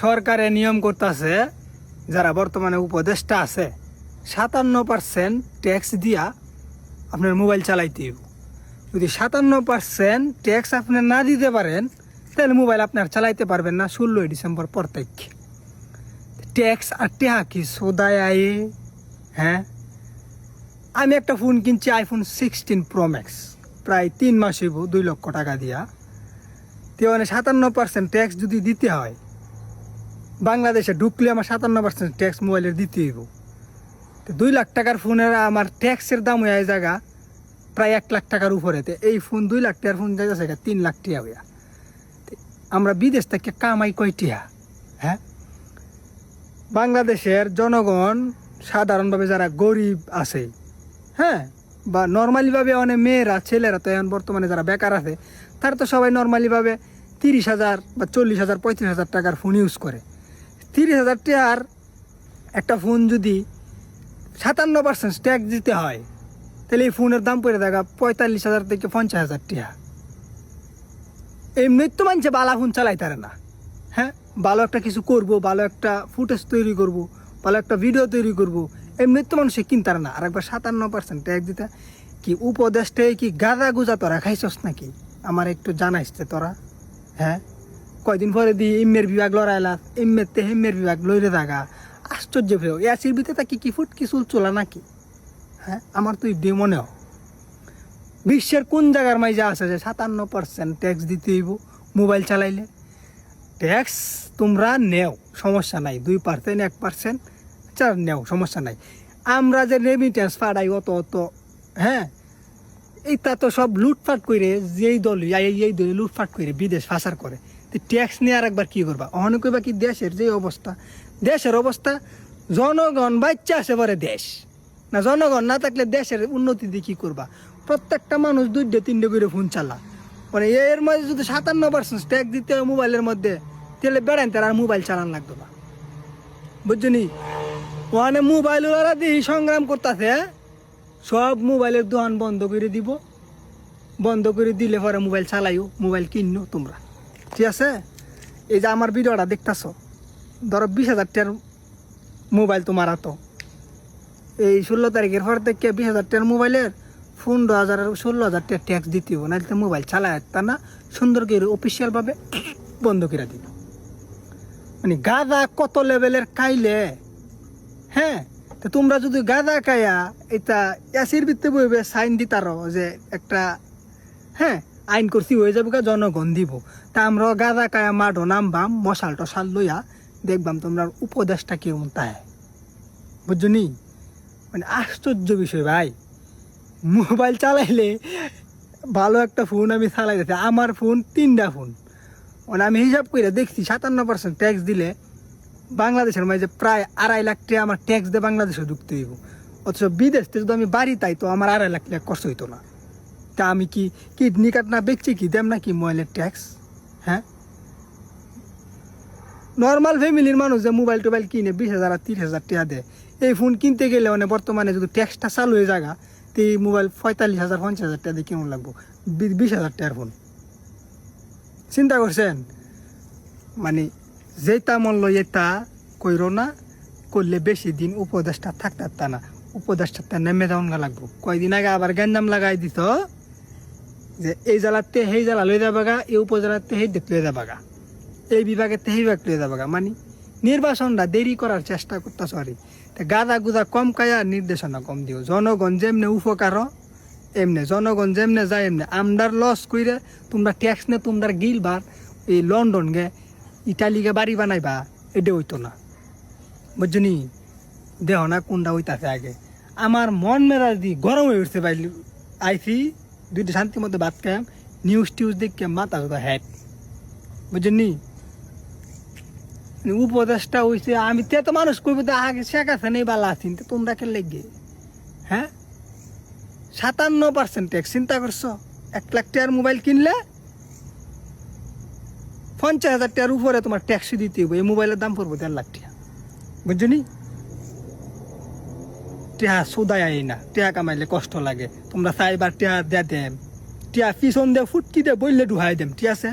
সরকারে নিয়ম করতেছে, যারা বর্তমানে উপদেষ্টা আছে, সাতান্ন পার্সেন্ট ট্যাক্স দিয়া আপনার মোবাইল চালাইতে। যদি সাতান্ন পার্সেন্ট ট্যাক্স আপনি না দিতে পারেন, তাহলে মোবাইল আপনার চালাইতে পারবেন না ষোলোই ডিসেম্বর পর থেকে ট্যাক্স আর টেহা কি? সোদায় আয়ে হ্যাঁ? আমি একটা ফোন কিনছি আইফোন সিক্সটিন প্রো ম্যাক্স প্রায় তিন মাস হইব, দুই লক্ষ টাকা দিয়া। তো মানে সাতান্ন পার্সেন্ট ট্যাক্স যদি দিতে হয় বাংলাদেশে ঢুকলে আমার সাতান্ন পার্সেন্ট ট্যাক্স মোবাইলের দিতে হইব। তো দুই লাখ টাকার ফোনের আমার ট্যাক্সের দাম হয়ে জায়গা প্রায় এক লাখ টাকার উপরে। তো এই ফোন দুই লাখ টাকার ফোন যাইতেছে তিন লাখ টাকা হইয়া। আমরা বিদেশ থেকে কামাই কয়টিয়া হ্যাঁ? বাংলাদেশের জনগণ সাধারণভাবে যারা গরিব আছে হ্যাঁ? বা নর্মালিভাবে অনেক মেয়েরা, ছেলেরা তো এখন বর্তমানে যারা বেকার আছে, তারা তো সবাই নর্মালিভাবে তিরিশ হাজার বা চল্লিশ হাজার, পঁয়ত্রিশ হাজার টাকার ফোন ইউজ করে। তিরিশ হাজার টাকার একটা ফোন যদি সাতান্ন পার্সেন্ট ট্যাক্স দিতে হয়, তাহলে এই ফোনের দাম পড়ে দেখা পঁয়তাল্লিশ হাজার থেকে পঞ্চাশ হাজার টাকা। এমনি তো মানছে বালা ফোন চালাইতারে না। হ্যাঁ ভালো একটা কিছু করব, ভালো একটা ফুটেজ তৈরি করব, ভালো একটা ভিডিও তৈরি করব, এমনি তো মানুষে কিনতার না। আর একবার সাতান্ন পার্সেন্ট ট্যাক্স দিতে, কি উপদেশটাই কি গাদা গুজা তোরা খাইছস নাকি? আমার একটু জানাইছে তোরা। হ্যাঁ? কয়দিন পরে দি ইমের বিভাগ লড়াইলা ইমের তে হেমের বিভাগ লইরে থাকা আশ্চর্য ফেও এসির ভিতরে তা কি কি ফুট, কি চুল চোলা নাকি? হ্যাঁ আমার তুই দে মনে হয়। বিশ্বের কোন জায়গার মাইজা আছে যে সাতান্ন পার্সেন্ট ট্যাক্স দিতে হইব মোবাইল চালাইলে। ট্যাক্স তোমরা নেও, সমস্যা নাই। দুই পার্সেন্ট এক পার্সেন্ট চার নেও, সমস্যা নাই। আমরা যে রেমিটেন্স পাঠাই অত অত হ্যাঁ এইটা তো সব লুটপাট করে যেই দল, এই দল লুটপাট করে বিদেশ ফাঁসার করে। তো ট্যাক্স নিয়ে আর একবার কী করবা? অনেক কইবা কি দেশের যে অবস্থা, দেশের অবস্থা, জনগণ বাচ্চা আছে পরে দেশ। না, জনগণ না থাকলে দেশের উন্নতি দিয়ে কী করবা? প্রত্যেকটা মানুষ দুইটা তিনটে করে ফোন চালা। মানে এর মধ্যে যদি সাতান্ন পার্সেন্ট ট্যাক্স দিতে হয় মোবাইলের মধ্যে, তাহলে বেড়ান তার আর মোবাইল চালান লাগতো না। বুঝছনি? ওখানে মোবাইল ওরা দিয়ে সংগ্রাম করতেছে সব মোবাইলের দোকান বন্ধ করে দিব। বন্ধ করে দিলে পরে মোবাইল চালাইও মোবাইল কিনো তোমরা। ঠিক আছে? এই যে আমার ভিডিওটা দেখতেছ? ধরো বিশ হাজার টাকার মোবাইল তোমার হাতো। এই ষোলো তারিখের পর থেকে বিশ হাজার টাকার মোবাইলের পনেরো হাজার ষোলো হাজার টাকা ট্যাক্স দিতে হবে নাহলে মোবাইল চালায় তা না, সুন্দর করে অফিসিয়ালভাবে বন্ধ করে দিব। মানে গাদা কত লেভেলের খাইলে? হ্যাঁ? তো তোমরা যদি গাদা খাইয়া এটা এসির ভিত্তি বইবে সাইন দিতারো যে একটা হ্যাঁ? আইন করছি, হয়ে যাবে গা, জনগণ দিব। তা আমরা গাদা কায়া মাঠো নামবাম, মশাল টশাল লইয়া দেখবাম তোমরা উপদেশটা কেমন তাই। বুঝছনি? মানে আশ্চর্য বিষয় ভাই। মোবাইল চালাইলে ভালো একটা ফোন আমি চালাই যাচ্ছি আমার ফোন তিনটা ফোন। মানে আমি হিসাব করে দেখছি, সাতান্ন পার্সেন্ট ট্যাক্স দিলে বাংলাদেশের মাঝে প্রায় আড়াই লাখ টাকা আমার ট্যাক্স দিয়ে বাংলাদেশে ঢুকতে হইব। অথচ বিদেশ থেকে যদি আমি বাড়ি তাই তো আমার আড়াই লাখ টাকা কষ্ট হইতো না। তা আমি কি কিডনি কার্ড না বেচছি কি? দেম নাকি মোবাইলের ট্যাক্স? হ্যাঁ? নর্মাল ফ্যামিলির মানুষ যে মোবাইল টোবাইল কিনে বিশ হাজার আর তিরিশ হাজার টাকা দেয়, এই ফোন কিনতে গেলে মানে বর্তমানে যদি ট্যাক্সটা চালু হয়ে জায়গা তো এই মোবাইল পঁয়তাল্লিশ হাজার, পঞ্চাশ হাজার টাকা দিয়ে কেমন লাগবো। বিশ হাজার টাকার ফোন চিন্তা করছেন? মানে যেটা মূল্য এটা কইর না, করলে বেশি দিন উপদেশটা থাকতে তা না। উপদেশটা নেমে যাওয়ান লাগবো। কয়দিন আগে আবার গ্যাঞ্জাম লাগাই দিত যে এই জেলাতে সেই জেলা লই যাবা গা এই উপজেলাতে সেই দিক লই যাবা গা এই বিভাগেতে সেই বিভাগ লই যাবা গা মানে নির্বাচনটা দেরি করার চেষ্টা করতে সরি গাদা গুদা কম কায়া নির্দেশনা কম দিও। জনগণ যেমনে উপকার এমনে জনগণ যেমনে যায়, এমনে আমদার লস কইরে তোমরা ট্যাক্স নে তোমরা গিলবার এই লন্ডন গে, ইটালি গে বাড়ি বানাইবা এটা হইতো না। বুঝছনি দেহ না কোনটা হইতাছে আগে। আমার মন মেজাজ দি গরম হয়ে উঠছে ভাই আইসি দুইটা শান্তি মধ্যে ভাত খাইম নিউজ টিউজ দেখে মাথা কথা হ্যাট বুঝছনি উপদেশটা হইছে, আমি তে তো মানুষ কইব তো আগে শেখ আছে নেই বালা আছেন, তো তোমরা কে লেগে? হ্যাঁ? সাতান্ন পার্সেন্ট ট্যাক্স চিন্তা করছ? এক লাখ টাকার মোবাইল কিনলে? পঞ্চাশ হাজার টাকার উপরে তোমার ট্যাক্সি দিতে হবে এই মোবাইলের দাম পড়ব দেড় লাখ টাকা। বুঝছ নি টিয়া সুদায় আই না, টিয়া কামাইলে কষ্ট লাগে। তোমরা চাইবার টিয়া দেয়া দেম। টিয়া পিছন দিয়ে ফুটকি দিয়ে বললে ডুহাই দেম, ঠিক আছে?